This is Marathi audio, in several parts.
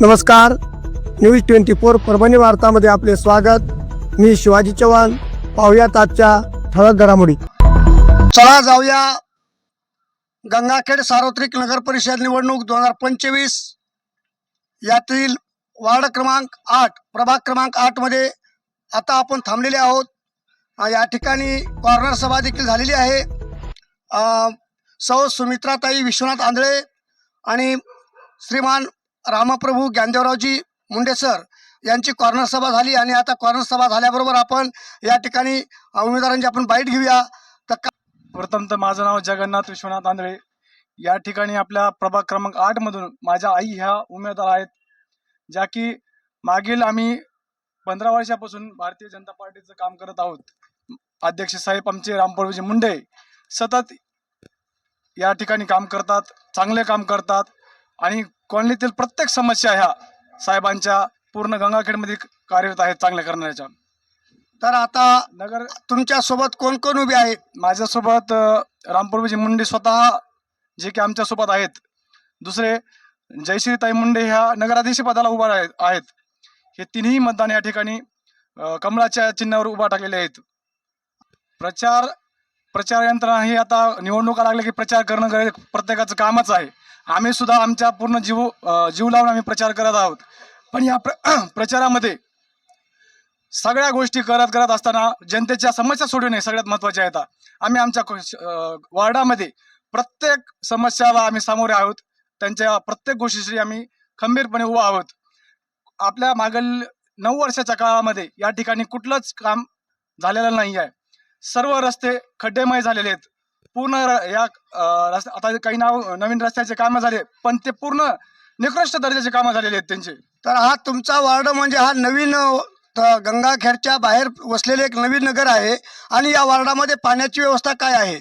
नमस्कार. न्यूज ट्वेंटी फोर परभणी वार्तामध्ये आपले स्वागत. मी शिवाजी चव्हाण. पाहुयात आजच्या ठळक घडामोडी. चला जाऊया. गंगाखेड सार्वत्रिक नगर परिषद निवडणूक दोन हजार पंचवीस यातील वार्ड क्रमांक आठ प्रभाग क्रमांक आठमध्ये आता आपण थांबलेले आहोत. या ठिकाणी कॉर्नर सभा देखील झालेली आहे. सौ सुमित्राताई विश्वनाथ आंधळे आणि श्रीमान रामप्रभू ज्ञानदेवरावजी मुंडे सर यांची कॉर्नर सभा झाली आणि आता कॉर्नर सभा झाल्याबरोबर आपण या ठिकाणी उमेदवारांची आपण बाईट घेऊया. तर का- प्रथम तर माझं नाव जगन्नाथ विश्वनाथ आंधळे. या ठिकाणी आपल्या प्रभाग क्रमांक आठ मधून माझ्या आई ह्या उमेदवार आहेत. ज्या की मागील आम्ही पंधरा वर्षापासून भारतीय जनता पार्टीचं काम करत आहोत. अध्यक्ष साहेब आमचे रामप्रभूजी मुंडे सतत या ठिकाणी काम करतात चांगले काम करतात आणि कॉलनीतील प्रत्येक समस्या ह्या साहेबांच्या पूर्ण गंगाखेडमध्ये कार्यरत आहेत चांगल्या करण्याच्या तर आता नगर तुमच्यासोबत कोण कोण उभे आहेत? माझ्यासोबत अ, रामपूरजी मुंडे स्वतः जे की आमच्यासोबत आहेत. दुसरे जयश्रीताई मुंडे ह्या नगराधीश पदाला उभा आहेत. हे तिन्ही मतदान या ठिकाणी कमळाच्या चिन्हावर उभा टाकलेले आहेत. प्रचार प्रचार यंत्रणा ही आता निवडणुका लागल्या की प्रचार करणं गरज प्रत्येकाचं कामच आहे. आम्ही सुद्धा आमच्या पूर्ण जीव जीव लावून आम्ही प्रचार करत आहोत. पण या प्र प्रचारामध्ये सगळ्या गोष्टी करत करत असताना जनतेच्या समस्या सोडवणे सगळ्यात महत्त्वाच्या आहेत आम्ही आमच्या वार्डामध्ये प्रत्येक समस्याला आम्ही सामोरे आहोत. त्यांच्या प्रत्येक गोष्टीशी आम्ही खंबीरपणे उभा आहोत. आपल्या मागील नऊ वर्षाच्या काळामध्ये या ठिकाणी कुठलंच काम झालेलं नाही आहे. सर्व रस्ते खड्डेमय झालेले आहेत. पूर्ण या रस्ते आता काही नाव नवीन रस्त्याचे कामं झाले पण ते पूर्ण निकृष्ट दर्जाचे कामं झालेले आहेत त्यांचे. तर हा तुमचा वार्ड म्हणजे हा नवीन गंगाखेडच्या बाहेर वसलेले एक नवीन नगर आहे आणि या वार्डामध्ये पाण्याची व्यवस्था काय आहे?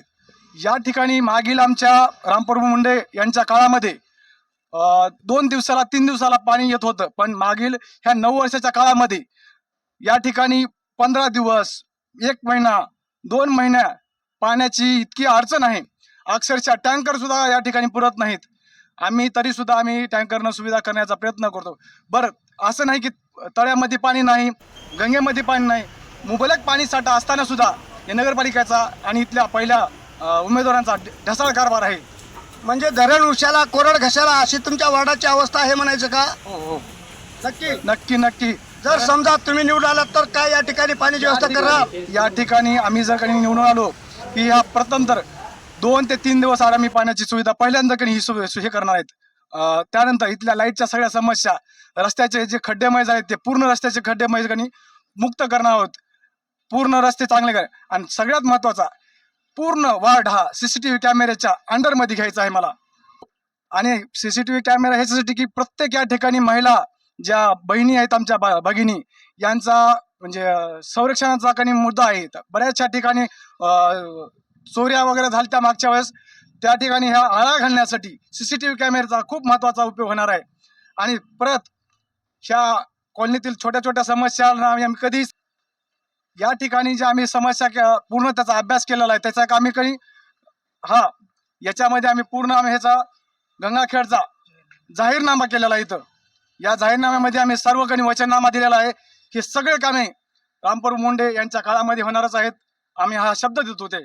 या ठिकाणी मागील आमच्या रामप्रभू मुंडे यांच्या काळामध्ये दोन दिवसाला तीन दिवसाला पाणी येत होतं. पण मागील ह्या नऊ वर्षाच्या काळामध्ये या ठिकाणी पंधरा दिवस एक महिना दोन महिन्या पाण्याची इतकी अडचण आहे. अक्षरशः टँकर सुद्धा या ठिकाणी पुरत नाहीत. आम्ही तरी सुद्धा आम्ही टँकरनं सुविधा करण्याचा प्रयत्न करतो. बरं असं नाही की तळ्यामध्ये पाणी नाही गंगेमध्ये पाणी नाही. मुबलक पाणी साठा असताना सुद्धा या नगरपालिकेचा आणि इथल्या पहिल्या उमेदवारांचा ढसाळ कारभार आहे. म्हणजे धरण उशाला कोरड घशाला अशी तुमच्या वार्डाची अवस्था आहे म्हणायचं का? हो हो. नक्की? नक्की नक्की. जर समजा तुम्ही निवडून आलात तर काय या ठिकाणी पाण्याची व्यवस्था करणार या ठिकाणी आम्ही जर काही निवडून आलो की ह्या प्रथम तर दोन ते तीन दिवस आड आम्ही पाण्याची सुविधा पहिल्यांदा काही ही हे करणार आहेत. त्यानंतर इथल्या लाईटच्या सगळ्या समस्या रस्त्याचे जे खड्डेमय झाले ते पूर्ण रस्त्याचे खड्डेमय कणी मुक्त करणार आहोत? पूर्ण रस्ते चांगले कर आणि सगळ्यात महत्त्वाचा पूर्ण वार्ड हा सीसीटीव्ही कॅमेऱ्याच्या अंडरमध्ये घ्यायचा आहे मला. आणि सीसीटीव्ही कॅमेरा ह्याच्यासाठी की प्रत्येक या ठिकाणी महिला ज्या बहिणी आहेत आमच्या ब- भगिनी यांचा म्हणजे संरक्षणाचा काही मुद्दा आहे. तर बऱ्याचशा ठिकाणी चोऱ्या वगैरे झाल्या त्या मागच्या वेळेस त्या ठिकाणी ह्या आळा घालण्यासाठी सीसीटीव्ही कॅमेऱ्याचा खूप महत्त्वाचा उपयोग होणार आहे. आणि परत ह्या कॉलनीतील छोट्या छोट्या समस्यांना आम्ही आम्ही कधीच या ठिकाणी ज्या आम्ही समस्या पूर्ण त्याचा अभ्यास केलेला आहे त्याचा आम्ही काही हा याच्यामध्ये आम्ही पूर्ण आम्ही ह्याचा गंगाखेडचा जाहीरनामा केलेला आहे इथं. या जाहीरनाम्यामध्ये आम्ही सर्व काही वचननामा दिलेला आहे. हे सगळे कामे रामपूर मुंडे यांच्या काळामध्ये होणारच आहेत. आम्ही हा शब्द देतो ते.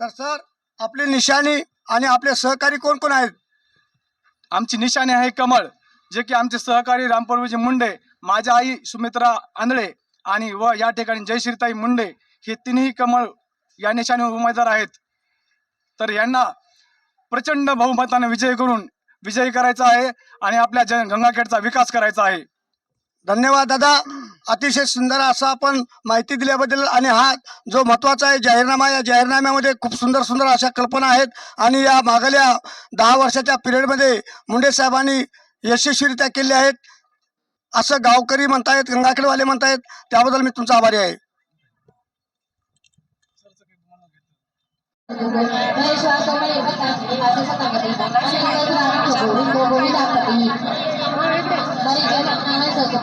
तर सर आपली निशाणी आणि आपले सहकारी कोण कोण आहेत? आमची निशाणी आहे कमळ जे की आमचे सहकारी रामपूरजी मुंडे माझ्या आई सुमित्रा आंधळे आणि व या ठिकाणी जयश्रीताई मुंडे हे तिन्ही कमळ या निशाने उमेदवार आहेत. तर यांना प्रचंड बहुमताने विजय करून विजयी करायचा आहे आणि आपल्या जन गंगाखेडचा विकास करायचा आहे. धन्यवाद दादा. अतिशय सुंदर असं आपण माहिती दिल्याबद्दल आणि हा जो महत्त्वाचा आहे जाहीरनामा या जाहीरनाम्यामध्ये खूप सुंदर सुंदर अशा कल्पना आहेत आणि या मागल्या दहा वर्षाच्या पिरियडमध्ये मुंडे साहेबांनी यशस्वीरित्या केले आहेत. असं गावकरी म्हणतायत गंगाखेडवाले म्हणतायत त्याबद्दल मी तुमचा आभारी आहे.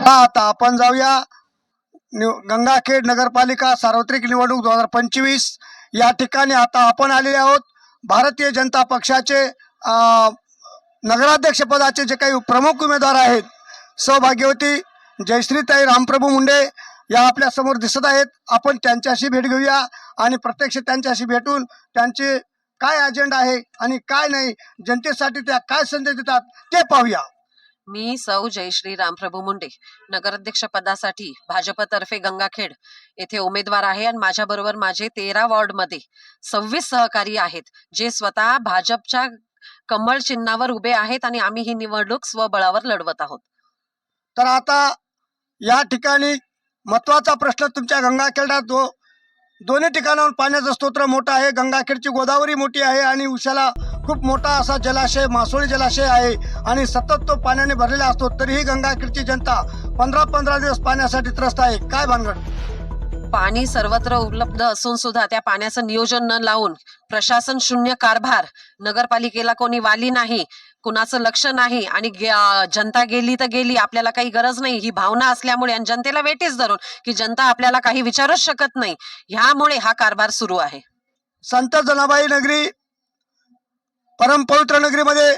हा, आता आपण जाऊया निव गंगाखेड नगरपालिका सार्वत्रिक निवडणूक दोन हजार पंचवीस या ठिकाणी आता आपण आलेले आहोत. भारतीय जनता पक्षाचे नगराध्यक्षपदाचे जे काही प्रमुख उमेदवार आहेत सौभाग्यवती जयश्रीताई रामप्रभू मुंडे या आपल्यासमोर दिसत आहेत. आपण त्यांच्याशी भेट घेऊया आणि प्रत्यक्ष त्यांच्याशी भेटून त्यांचे काय अजेंडा आहे आणि काय नाही जनतेसाठी त्या काय संदेश देतात ते पाहूया. मी सौ जयश्री रामप्रभू मुंडे नगराध्यक्ष पदासाठी भाजपतर्फे गंगाखेड येथे उमेदवार आहे आणि माझ्याबरोबर माझे तेरा वॉर्डमध्ये सव्वीस सहकारी आहेत जे स्वतः भाजपच्या कमळ चिन्हावर उभे आहेत आणि आम्ही ही निवडणूक स्वबळावर लढवत आहोत. तर आता या ठिकाणी महत्त्वाचा प्रश्न तुमच्या गंगाखेडात दो दोन्ही ठिकाणाहून पाण्याचं स्तोत्र मोठं आहे. गंगाखेडची गोदावरी मोठी आहे आणि उशाला खूप मोठा असा जलाशय मासोळी जलाशय आहे आणि सतत तो पाण्याने भरलेला असतो. तरीही गंगाखेडची जनता पंधरा पंधरा दिवस पाण्यासाठी त्रस्त आहे. काय भानगड? पाणी सर्वत्र उपलब्ध असून सुद्धा त्या पाण्याचं नियोजन न लावून प्रशासन शून्य कारभार. नगरपालिकेला कोणी वाली नाही. कुणाचं लक्ष नाही आणि गे- जनता गेली तर गेली आपल्याला काही गरज नाही. ही भावना असल्यामुळे आणि जनतेला वेटीच धरून की जनता आपल्याला काही विचारूच शकत नाही. ह्यामुळे हा कारभार सुरू आहे. संत जनाबाई नगरी परमपवित्र नगरीमध्ये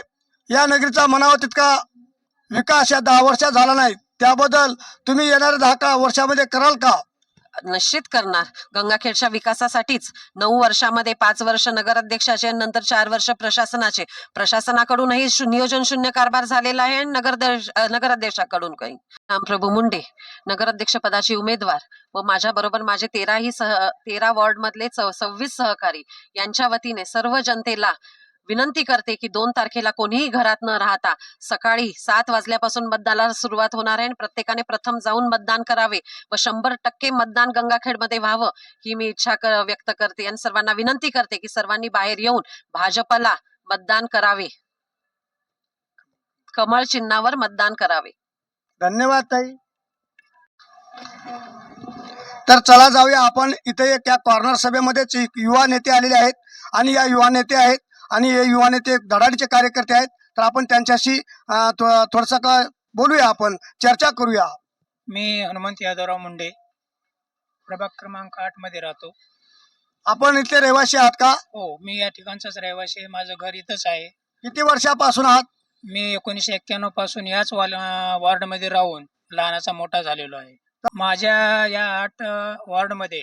या नगरीचा म्हणावा तितका विकास या दहा वर्षात झाला नाही. त्याबद्दल तुम्ही येणाऱ्या दहा का वर्षामध्ये कराल का? निश्चित करणार. गंगाखेडच्या विकासासाठीच नऊ वर्षामध्ये पाच वर्ष नगराध्यक्षाचे नंतर चार वर्ष प्रशासनाचे. प्रशासनाकडूनही नियोजन शून्य कारभार झालेला आहे आणि नगराध्यक्षाकडून काही. रामप्रभू मुंडे नगराध्यक्ष पदाची उमेदवार व माझ्या बरोबर माझे तेराही सह तेरा वॉर्ड मधले सव्वीस सहकारी यांच्या वतीने सर्व जनतेला विनंती करते की दोन तारखेला कोणीही घरात न राहता सकाळी सात वाजल्यापासून मतदानाला सुरुवात होणार आहे आणि प्रत्येकाने प्रथम जाऊन मतदान करावे व शंभर टक्के मतदान गंगाखेडमध्ये व्हावं ही मी इच्छा क- व्यक्त करते आणि सर्वांना विनंती करते की सर्वांनी बाहेर येऊन भाजपला मतदान करावे. कमळ चिन्हावर मतदान करावे. धन्यवाद ताई. तर चला जाऊया आपण. इथे एक या कॉर्नर सभेमध्येच एक युवा नेते आलेले आहेत आणि या युवा नेते आहेत आणि हे युवा नेते धडाडीचे कार्यकर्ते आहेत. तर आपण त्यांच्याशी थोडंसं का बोलूया आपण. चर्चा करूया. मी हनुमंत यादवराव मुंडे. प्रभाग क्रमांक आठमध्ये राहतो. आपण इथले रहिवासी आहात का? हो मी या ठिकाणचाच रहिवासी आहे. माझं घर इथंच आहे. किती वर्षापासून आहात? मी एकोणीसशे एक्क्याण्णवपासून याच वॉर्डमध्ये राहून लहानाचा मोठा झालेलो आहे. माझ्या या आठ वॉर्डमध्ये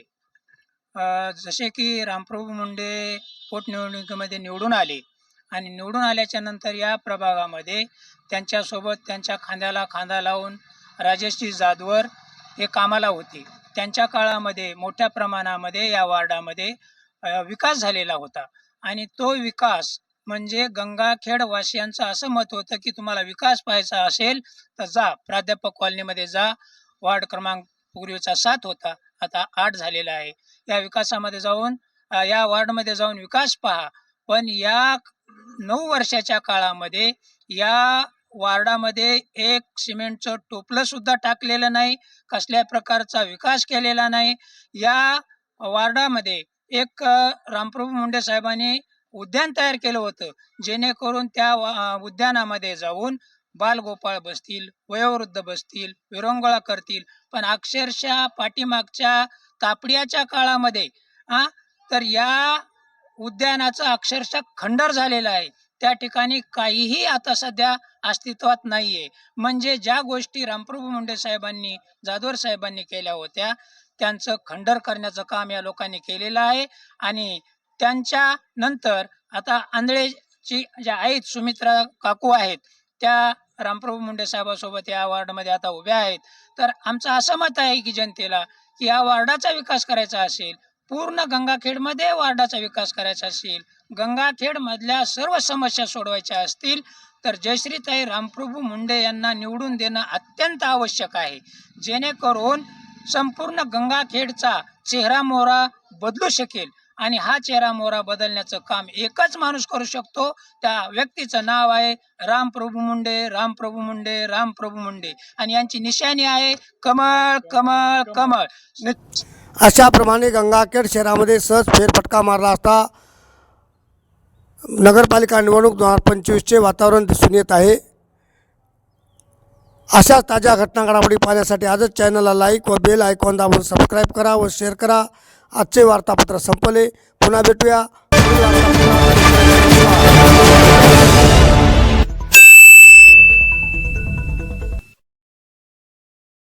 जसे की रामप्रभू मुंडे पोटनिवडणुकीमध्ये निवडून आले. आणि निवडून आल्याच्यानंतर या प्रभागामध्ये त्यांच्यासोबत त्यांच्या खांद्याला खांदा लावून राजेशजी जाधवर हे कामाला होते. त्यांच्या काळामध्ये मोठ्या प्रमाणामध्ये या वार्डामध्ये विकास झालेला होता. आणि तो विकास म्हणजे गंगाखेड वासियांचं असं मत होतं की तुम्हाला विकास पाहायचा असेल तर जा प्राध्यापक कॉलनीमध्ये जा. वार्ड क्रमांक पूर्वीचा सात होता. आता आठ झालेला आहे. या विकासामध्ये जाऊन या वार्डमध्ये जाऊन विकास पहा. पण या नऊ वर्षाच्या काळामध्ये या वार्डामध्ये एक सिमेंटचं टोपलं सुद्धा टाकलेलं नाही कसल्या प्रकारचा विकास केलेला नाही. या वार्डामध्ये एक रामप्रभू मुंडे साहेबांनी उद्यान तयार केलं होतं जेणेकरून त्या वा- उद्यानामध्ये जाऊन बालगोपाळ बसतील वयोवृद्ध बसतील विरंगोळा करतील. पण अक्षरशः पाठीमागच्या तापडियाच्या काळामध्ये हा तर या उद्यानाचं अक्षरशः खंडर झालेलं आहे. त्या ठिकाणी काहीही आता सध्या अस्तित्वात नाहीये. म्हणजे ज्या गोष्टी रामप्रभू मुंडे साहेबांनी जाधवर साहेबांनी केल्या होत्या त्यांचं खंडर करण्याचं काम या लोकांनी केलेलं आहे. आणि त्यांच्या नंतर आता आंधळेची ज्या आहेत सुमित्रा काकू आहेत त्या रामप्रभू मुंडे साहेबासोबत या वार्डमध्ये आता उभ्या आहेत. तर आमचं असं मत आहे की जनतेला की या वार्डाचा विकास करायचा असेल पूर्ण गंगाखेडमध्ये वार्डाचा विकास करायचा असेल गंगाखेड मधल्या सर्व समस्या सोडवायच्या असतील तर जयश्रीताई रामप्रभू मुंडे यांना निवडून देणं अत्यंत आवश्यक आहे. जेणेकरून संपूर्ण गंगाखेडचा चेहरा मोहरा बदलू शकेल आणि हा चेहरा मोहरा बदलण्याचं काम एकच माणूस करू शकतो. त्या व्यक्तीचं नाव आहे रामप्रभू मुंडे रामप्रभू मुंडे रामप्रभू मुंडे. आणि यांची निशाणी आहे कमळ कमळ कमळ. अशाप्रमाणे गंगाखेड शहरामध्ये सहज फेरफटका मारला असता नगरपालिका निवडणूक दोन हजार पंचवीसचे वातावरण दिसून येत आहे. अशाच ताज्या घटना घडामोडी पाहण्यासाठी आजच चॅनलला लाईक व बेल आयकॉन दाबून सबस्क्राईब करा व शेअर करा. आजचे वार्तापत्र संपले. पुन्हा भेटूया.